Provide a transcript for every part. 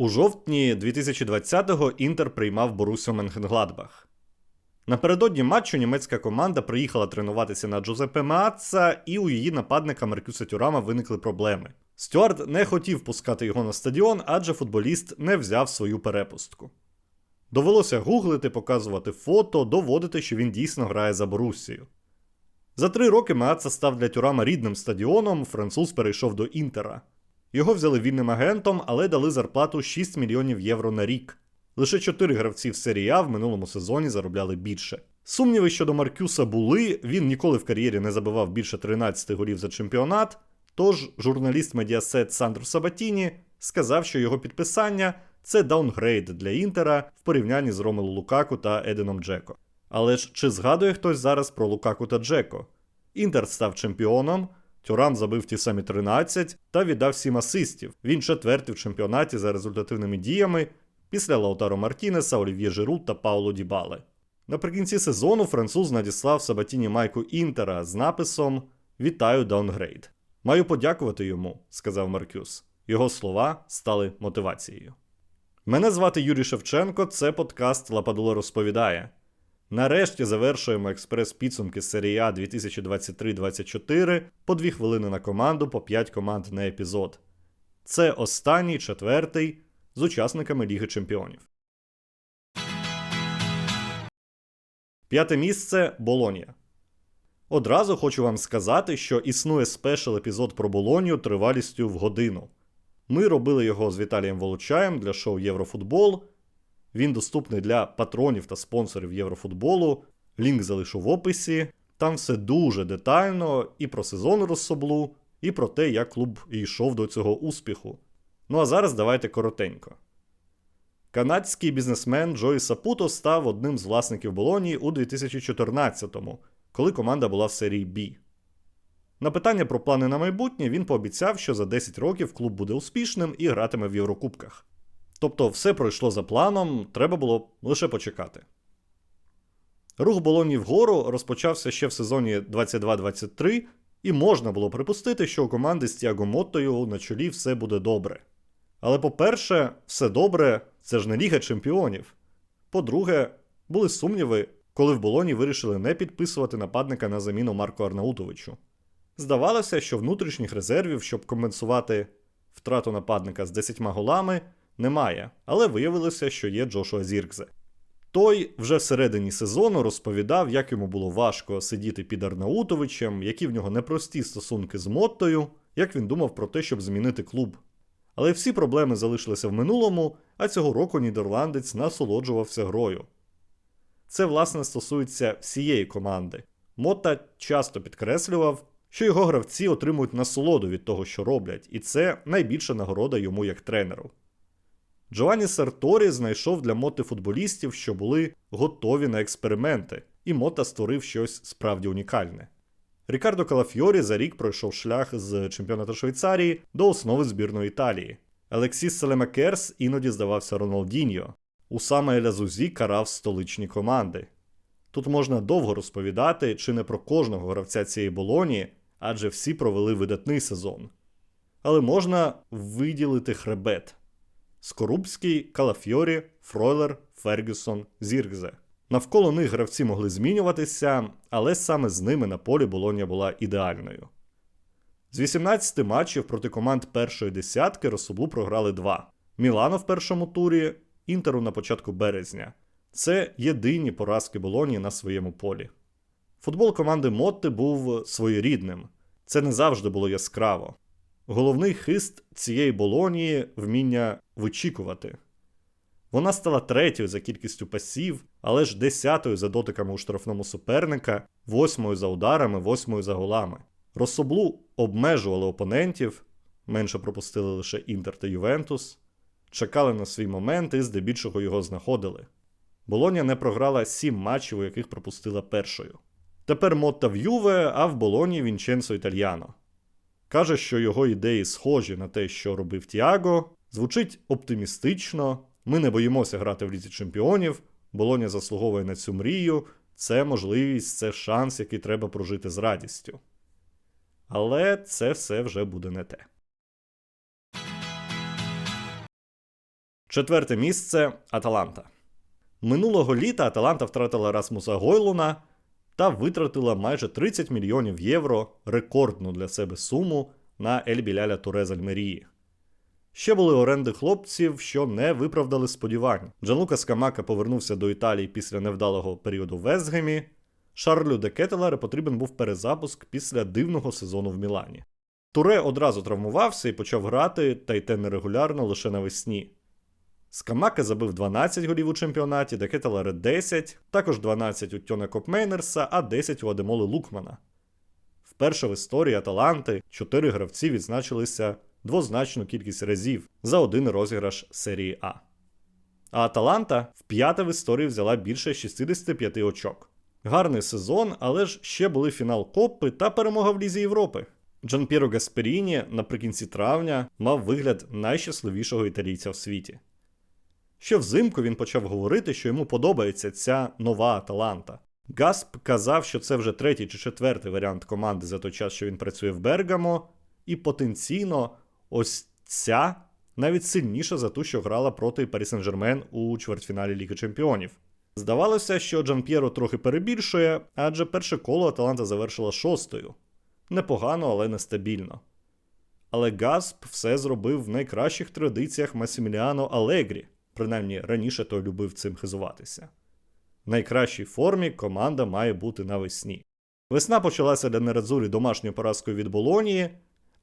У жовтні 2020-го Інтер приймав Борусю Менхенгладбах. Напередодні матчу німецька команда приїхала тренуватися на Джузеппе Маатца, і у її нападника Маркюса Тюрама виникли проблеми. Стюарт не хотів пускати його на стадіон, адже футболіст не взяв свою перепустку. Довелося гуглити, показувати фото, доводити, що він дійсно грає за Боруссію. За три роки Маатца став для Тюрама рідним стадіоном, француз перейшов до Інтера. Його взяли вільним агентом, але дали зарплату 6 мільйонів євро на рік. Лише чотири гравці в серії А в минулому сезоні заробляли більше. Сумніви щодо Маркюса були, він ніколи в кар'єрі не забивав більше 13 голів за чемпіонат. Тож журналіст Медіасет Сандро Сабатіні сказав, що його підписання це даунгрейд для Інтера в порівнянні з Ромелу Лукаку та Еденом Джеко. Але ж чи згадує хтось зараз про Лукаку та Джеко? Інтер став чемпіоном, Тюрам забив ті самі 13 та віддав 7 асистів. Він четвертий в чемпіонаті за результативними діями після Лаутаро Мартінеса, Олів'є Жиру та Пауло Дібали. Наприкінці сезону француз надіслав Сабатіні майку Інтера з написом Вітаю даунгрейд. Маю подякувати йому, сказав Маркюс. Його слова стали мотивацією. Мене звати Юрій Шевченко, це подкаст Лападуло розповідає. Нарешті завершуємо експрес-підсумки серії А 2023-24 по 2 хвилини на команду, по 5 команд на епізод. Це останній четвертий з учасниками Ліги Чемпіонів. П'яте місце Болонія. Одразу хочу вам сказати, що існує спешл епізод про Болонію тривалістю в годину. Ми робили його з Віталієм Волочаєм для шоу Єврофутбол. Він доступний для патронів та спонсорів Єврофутболу. Лінк залишу в описі. Там все дуже детально і про сезон розсоблу, і про те, як клуб йшов до цього успіху. Ну а зараз давайте коротенько. Канадський бізнесмен Джої Сапуто став одним з власників Болонії у 2014-му, коли команда була в серії B. На питання про плани на майбутнє він пообіцяв, що за 10 років клуб буде успішним і гратиме в Єврокубках. Тобто все пройшло за планом, треба було лише почекати. Рух Болоні вгору розпочався ще в сезоні 22-23, і можна було припустити, що у команди з Тіаго Моттою на чолі все буде добре. Але по-перше, все добре це ж не Ліга Чемпіонів. По-друге, були сумніви, коли в Болоні вирішили не підписувати нападника на заміну Марку Арнаутовичу. Здавалося, що внутрішніх резервів, щоб компенсувати втрату нападника з 10 голами, немає, але виявилося, що є Джошуа Зіркзе. Той вже всередині сезону розповідав, як йому було важко сидіти під Арнаутовичем, які в нього непрості стосунки з Моттою, як він думав про те, щоб змінити клуб. Але всі проблеми залишилися в минулому, а цього року нідерландець насолоджувався грою. Це, власне, стосується всієї команди. Мотта часто підкреслював, що його гравці отримують насолоду від того, що роблять, і це найбільша нагорода йому як тренеру. Джованні Сарторі знайшов для Моти футболістів, що були готові на експерименти, і Мота створив щось справді унікальне. Рікардо Калафьорі за рік пройшов шлях з чемпіонату Швейцарії до основи збірної Італії. Алексіс Селемакерс іноді здавався Роналдіньо. Усаме Елязузі карав столичні команди. Тут можна довго розповідати, чи не про кожного гравця цієї болоні, адже всі провели видатний сезон. Але можна виділити хребет. Скорубський, Калафьорі, Фройлер, Фергюсон, Зіргзе. Навколо них гравці могли змінюватися, але саме з ними на полі Болонія була ідеальною. З 18 матчів проти команд першої десятки Рособлу програли два: Мілано в першому турі, Інтеру на початку березня. Це єдині поразки Болонії на своєму полі. Футбол команди Мотти був своєрідним. Це не завжди було яскраво. Головний хист цієї болонії вміння вичікувати. Вона стала третьою за кількістю пасів, але ж десятою за дотиками у штрафному суперника, восьмою за ударами, восьмою за голами. Рособлу обмежували опонентів, менше пропустили лише Інтер та Ювентус, чекали на свій момент і здебільшого його знаходили. Болоня не програла сім матчів, у яких пропустила першою. Тепер Мотта в Юве, а в Болоні Вінченцо Італьяно. Каже, що його ідеї схожі на те, що робив Тіаго, звучить оптимістично. Ми не боїмося грати в лізі чемпіонів. Болоня заслуговує на цю мрію. Це можливість, це шанс, який треба прожити з радістю. Але це все вже буде не те. Четверте місце Аталанта. Минулого літа Аталанта втратила Расмуса Гойлуна та витратила майже 30 мільйонів євро рекордну для себе суму на Ель Біляля Туре з Альмерії. Ще були оренди хлопців, що не виправдали сподівань. Джанлука Скамака повернувся до Італії після невдалого періоду в Вестгемі. Шарлю де Кетеларе потрібен був перезапуск після дивного сезону в Мілані. Туре одразу травмувався і почав грати, та й те нерегулярно лише навесні. Скамака забив 12 голів у чемпіонаті, Декеталаре 10, також 12 у Тьона Копмейнерса, а 10 у Адемоли Лукмана. Вперше в історії Аталанти чотири гравці відзначилися двозначну кількість разів за один розіграш серії А. А Аталанта вп'яте в історії взяла більше 65 очок. Гарний сезон, але ж ще були фінал Коппи та перемога в Лізі Європи. Джанпіро Гасперіні наприкінці травня мав вигляд найщасливішого італійця в світі. Ще взимку він почав говорити, що йому подобається ця нова Аталанта. Гасп казав, що це вже третій чи четвертий варіант команди за той час, що він працює в Бергамо, і потенційно ось ця навіть сильніша за ту, що грала проти Парі Сен-Жермен у чвертьфіналі Ліги Чемпіонів. Здавалося, що Джан П'єро трохи перебільшує, адже перше коло Аталанта завершила шостою. Непогано, але нестабільно. Але Гасп все зробив в найкращих традиціях Масіміліано Алегрі, принаймні раніше той любив цим хизуватися. В найкращій формі команда має бути навесні. Весна почалася для Нерадзурі домашньою поразкою від Болонії,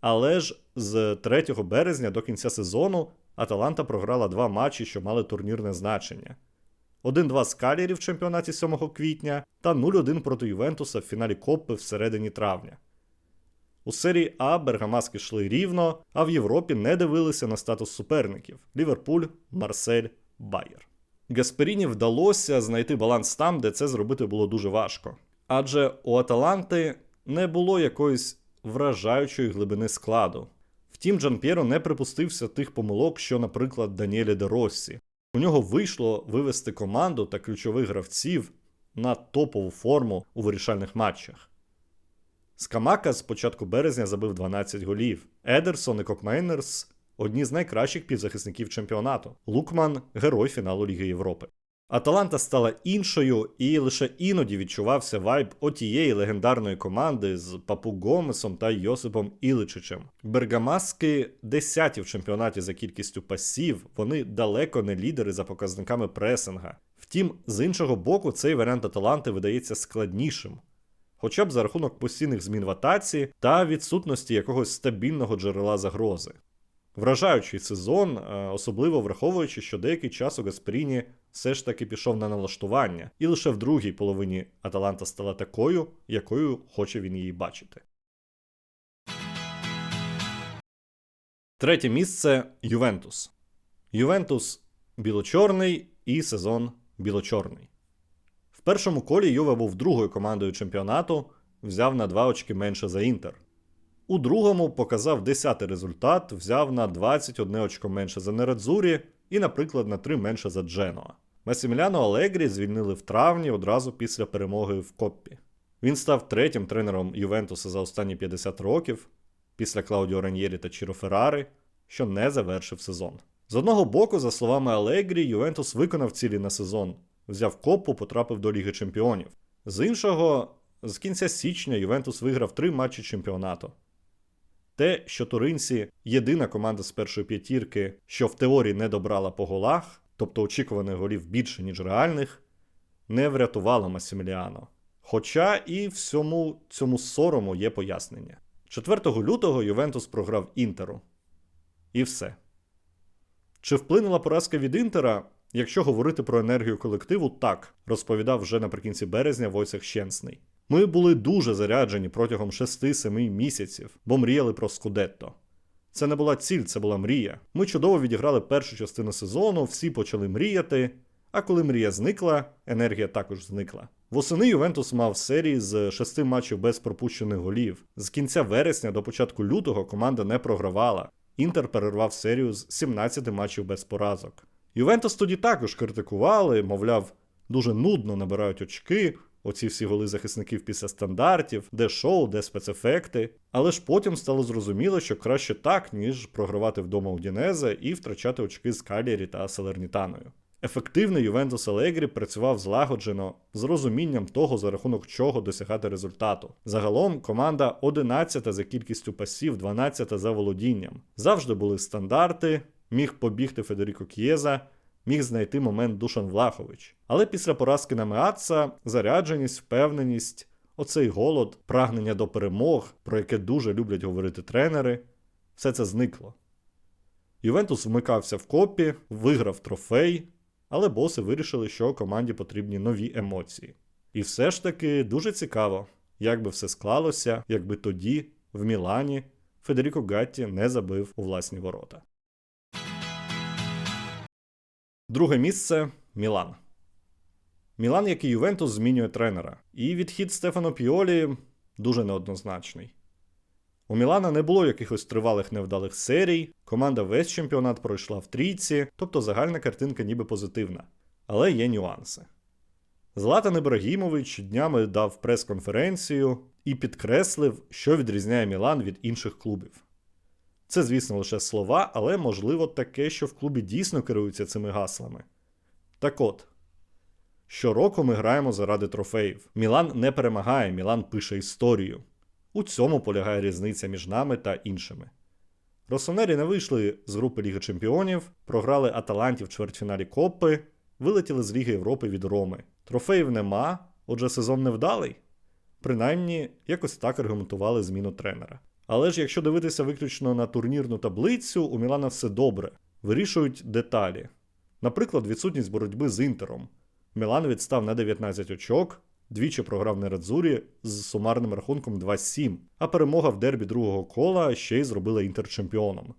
але ж з 3 березня до кінця сезону Аталанта програла два матчі, що мали турнірне значення. 1-2 з Калірі в чемпіонаті 7 квітня та 0-1 проти Ювентуса в фіналі Коппи всередині травня. У серії А Бергамаски йшли рівно, а в Європі не дивилися на статус суперників Ліверпуль, Марсель, Байер. Гасперіні вдалося знайти баланс там, де це зробити було дуже важко. Адже у Аталанти не було якоїсь вражаючої глибини складу. Втім, Джан П'єро не припустився тих помилок, що, наприклад, Даніелі де Россі. У нього вийшло вивести команду та ключових гравців на топову форму у вирішальних матчах. Скамака з початку березня забив 12 голів. Едерсон і Кокмейнерс одні з найкращих півзахисників чемпіонату. Лукман герой фіналу Ліги Європи. Аталанта стала іншою, і лише іноді відчувався вайб отієї легендарної команди з Папу Гомесом та Йосипом Іличичем. Бергамаски десяті в чемпіонаті за кількістю пасів, вони далеко не лідери за показниками пресинга. Втім, з іншого боку, цей варіант Аталанти видається складнішим. Хоча б за рахунок постійних змін в атаці та відсутності якогось стабільного джерела загрози. Вражаючий сезон, е, особливо враховуючи, що деякий час у Гасперіні все ж таки пішов на налаштування, і лише в другій половині Аталанта стала такою, якою хоче він її бачити. Третє місце Ювентус. Ювентус біло-чорний і сезон біло-чорний. Першому колі Юве був другою командою чемпіонату, взяв на 2 очки менше за Інтер. У другому показав 10-й результат, взяв на 21 очко менше за Нередзурі і, наприклад, на 3 менше за Дженоа. Масіміляно Алегрі звільнили в травні одразу після перемоги в Коппі. Він став третім тренером Ювентуса за останні 50 років після Клаудіо Раньєрі та Чіро Феррари, що не завершив сезон. З одного боку, за словами Алегрі, Ювентус виконав цілі на сезон, взяв копу, потрапив до Ліги Чемпіонів. З іншого, з кінця січня Ювентус виграв три матчі чемпіонату. Те, що туринці єдина команда з першої п'ятірки, що в теорії не добрала по голах, тобто очікуваних голів більше, ніж реальних, не врятувало Масіміліано. Хоча і всьому цьому сорому є пояснення. 4 лютого Ювентус програв Інтеру. І все. Чи вплинула поразка від Інтера? Якщо говорити про енергію колективу, так, розповідав вже наприкінці березня Войцех Щенсний. Ми були дуже заряджені протягом 6-7 місяців, бо мріяли про Скудетто. Це не була ціль, це була мрія. Ми чудово відіграли першу частину сезону, всі почали мріяти. А коли мрія зникла, енергія також зникла. Восени Ювентус мав серії з шести матчів без пропущених голів. З кінця вересня до початку лютого команда не програвала. Інтер перервав серію з 17 матчів без поразок. Ювентус тоді також критикували, мовляв, дуже нудно набирають очки, оці всі голи захисників після стандартів, де шоу, де спецефекти. Але ж потім стало зрозуміло, що краще так, ніж програвати вдома у Дінезе і втрачати очки з Калірі та Салернітаною. Ефективний Ювентус Алегрі працював злагоджено з розумінням того, за рахунок чого досягати результату. Загалом команда 11 за кількістю пасів, 12 за володінням. Завжди були стандарти, міг побігти Федеріко К'єза, міг знайти момент Душан Влахович. Але після поразки на Меаца зарядженість, впевненість, оцей голод, прагнення до перемог, про яке дуже люблять говорити тренери, все це зникло. Ювентус вмикався в копі, виграв трофей, але боси вирішили, що команді потрібні нові емоції. І все ж таки дуже цікаво, як би все склалося, якби тоді, в Мілані, Федеріко Гатті не забив у власні ворота. Друге місце Мілан. Мілан, як і Ювентус, змінює тренера. І відхід Стефано Піолі дуже неоднозначний. У Мілана не було якихось тривалих невдалих серій, команда весь чемпіонат пройшла в трійці, тобто загальна картинка ніби позитивна. Але є нюанси. Златан Ібрагімович днями дав прес-конференцію і підкреслив, що відрізняє Мілан від інших клубів. Це, звісно, лише слова, але можливо таке, що в клубі дійсно керуються цими гаслами. Так от, щороку ми граємо заради трофеїв. Мілан не перемагає, Мілан пише історію. У цьому полягає різниця між нами та іншими. Росонері не вийшли з групи Ліги Чемпіонів, програли Аталанті в чвертьфіналі Коппи, вилетіли з Ліги Європи від Роми. Трофеїв нема, отже, сезон невдалий. Принаймні, якось так аргументували зміну тренера. Але ж якщо дивитися виключно на турнірну таблицю, у Мілана все добре. Вирішують деталі. Наприклад, відсутність боротьби з Інтером. Мілан відстав на 19 очок, двічі програв на Радзурі з сумарним рахунком 2-7, а перемога в дербі другого кола ще й зробила Інтер чемпіоном.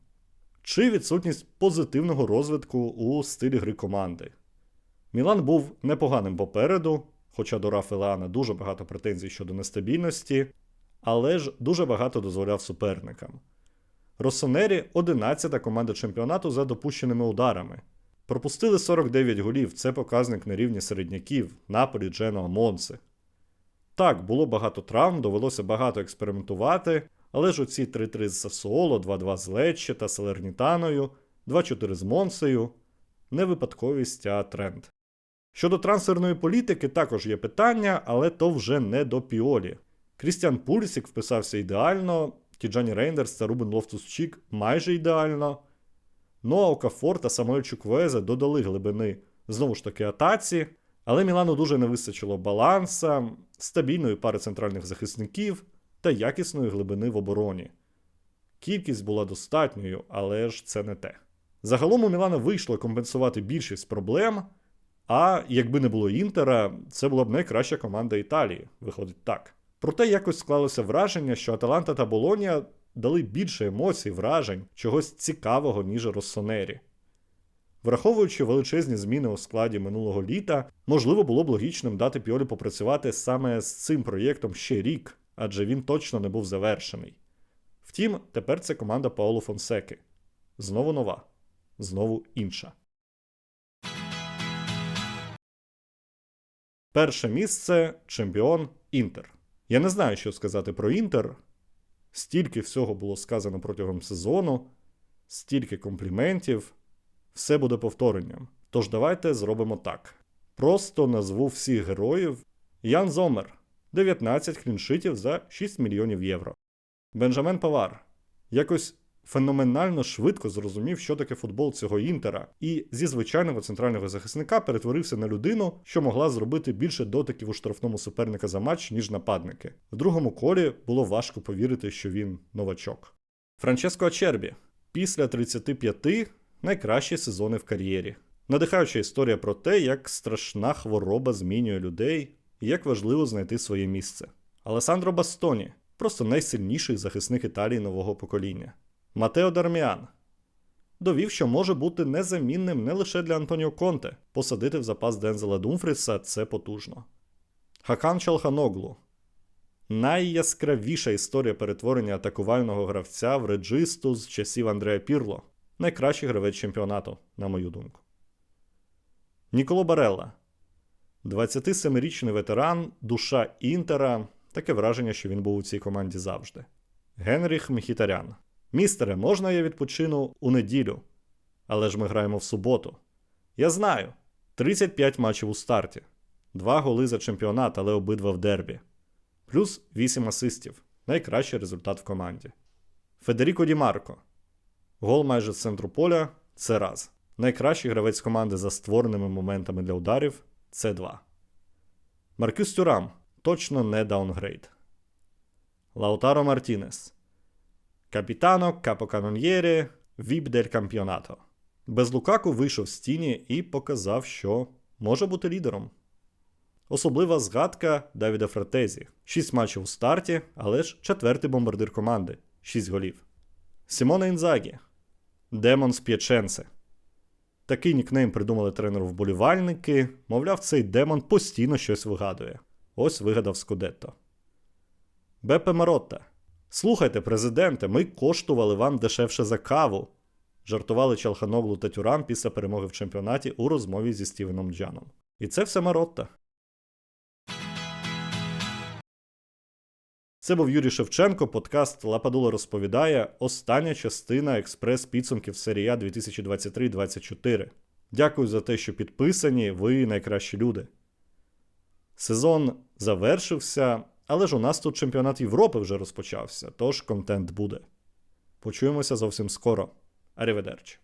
Чи відсутність позитивного розвитку у стилі гри команди. Мілан був непоганим попереду, хоча до Рафелана дуже багато претензій щодо нестабільності, але ж дуже багато дозволяв суперникам. Росонері 11-та команда чемпіонату за допущеними ударами. Пропустили 49 голів, це показник на рівні середняків, Наполі, Дженоа, Монси. Так, було багато травм, довелося багато експериментувати, але ж оці 3-3 з Сасуоло, 2-2 з Лечче та Салернітаною, 2-4 з Монсею не випадковість, а тренд. Щодо трансферної політики також є питання, але то вже не до піолі. Крістіан Пульсік вписався ідеально, Тіджані Рейндерс та Рубен Лофтус Чік майже ідеально. Ноа Окафор та Самуель Чуквезе додали глибини знову ж таки атаці, але Мілану дуже не вистачило баланса, стабільної пари центральних захисників та якісної глибини в обороні. Кількість була достатньою, але ж це не те. Загалом у Мілана вийшло компенсувати більшість проблем, а якби не було Інтера, це була б найкраща команда Італії, виходить так. Проте якось склалося враження, що Аталанта та Болонія дали більше емоцій, вражень, чогось цікавого, ніж Россонері. Враховуючи величезні зміни у складі минулого літа, можливо було б логічним дати Піолі попрацювати саме з цим проєктом ще рік, адже він точно не був завершений. Втім, тепер це команда Паоло Фонсеки. Знову нова, знову інша. Перше місце чемпіон Інтер. Я не знаю, що сказати про Інтер. Стільки всього було сказано протягом сезону, стільки компліментів, все буде повторенням. Тож давайте зробимо так. Просто назву всіх героїв Ян Зомер 19 кліншитів за 6 мільйонів євро. Бенджамен Павар якось феноменально швидко зрозумів, що таке футбол цього інтера, і зі звичайного центрального захисника перетворився на людину, що могла зробити більше дотиків у штрафному суперника за матч, ніж нападники. В другому колі було важко повірити, що він новачок. Франческо Ачербі після 35 найкращі сезони в кар'єрі. Надихаюча історія про те, як страшна хвороба змінює людей і як важливо знайти своє місце. Алесандро Бастоні просто найсильніший захисник Італії нового покоління. Матео Дарміан довів, що може бути незамінним не лише для Антоніо Конте. Посадити в запас Дензела Думфріса це потужно. Хакан Чалханоглу найяскравіша історія перетворення атакувального гравця в реджисту з часів Андреа Пірло. Найкращий гравець чемпіонату, на мою думку. Ніколо Барелла 27-річний ветеран, душа Інтера. Таке враження, що він був у цій команді завжди. Генріх Мхітарян. Містере, можна я відпочину у неділю? Але ж ми граємо в суботу. Я знаю. 35 матчів у старті, 2 голи за чемпіонат, але обидва в дербі. Плюс 8 асистів. Найкращий результат в команді. Федеріко Ді Марко. Гол майже з центру поля це раз. Найкращий гравець команди за створеними моментами для ударів це 2. Маркюс Тюрам точно не даунгрейд. Лаутаро Мартінес. Капітано Капоканоньєрі Віп дель Кампіонато. Без Лукаку вийшов з тіні і показав, що може бути лідером. Особлива згадка Давіда Фратезі. 6 матчів у старті, але ж четвертий бомбардир команди 6 голів. Сімона Інзагі. Демон з П'яченце. Такий нікнейм придумали тренеру вболівальники. Мовляв, цей демон постійно щось вигадує. Ось вигадав Скудетто. Бепе Маротта. Слухайте, президенте, ми коштували вам дешевше за каву. Жартували Чалханоглу та Тюрам після перемоги в чемпіонаті у розмові зі Стівеном Джаном. І це все Маротта. Це був Юрій Шевченко, подкаст Лападула розповідає. Остання частина експрес-підсумків серії А 2023-24. Дякую за те, що підписані, ви найкращі люди. Сезон завершився, але ж у нас тут чемпіонат Європи вже розпочався, тож контент буде. Почуємося зовсім скоро. Аріведерчі.